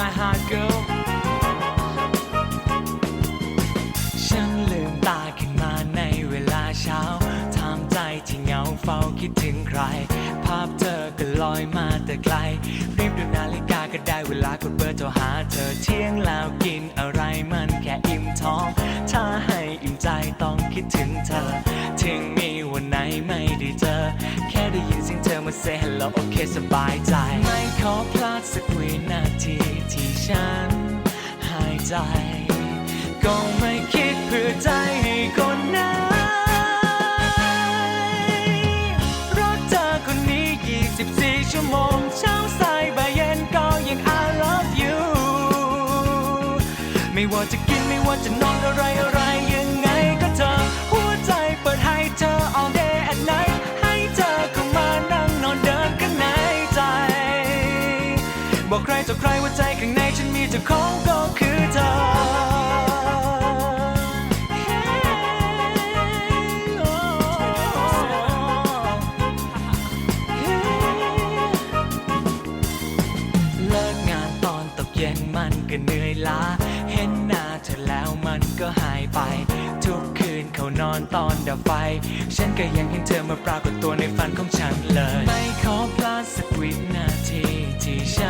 my heart girl ฉันลืมตาขึ้นมาในเวลาเช้าทำใจที่เหงาเฝ้าคิดถึงใคร ภาพเธอก็ลอยมาแต่ไกล รีบดูนาฬิกาก็ได้เวลากดเบอร์โทรหาเธอเที่ยงแล้วกินอะไรมันแค่อิ่มท้อง ถ้าให้อิ่มใจต้องคิดถึงเธอ ถึงมีวันไหนไม่ได้เจอ แค่ได้ยินเสียงเธอมา say hello โอเคสบายใจ ไม่ขอ ใจ ก็ไม่คิดเพื่อใจให้คนไหนรักเธอคนนี้ 24 ชั่วโมง เช้าสายบ่ายเย็นก็ยัง I love you ไม่ว่าจะกินไม่ว่าจะนอนอะไรอะไร บอกใครต่อใครว่าใจข้างในฉันมีเจ้าของก็คือเธอ เลิกงานตอนตกเย็นมันก็เหนื่อยล้า เห็นหน้าเธอแล้วมันก็หายไป ทุกคืนเขานอนตอนดับไฟ ฉันก็ยังเห็นเธอมาปรากฏตัวในฝันของฉันเลย ไม่ขอพลาดสักวินาทีที่ฉัน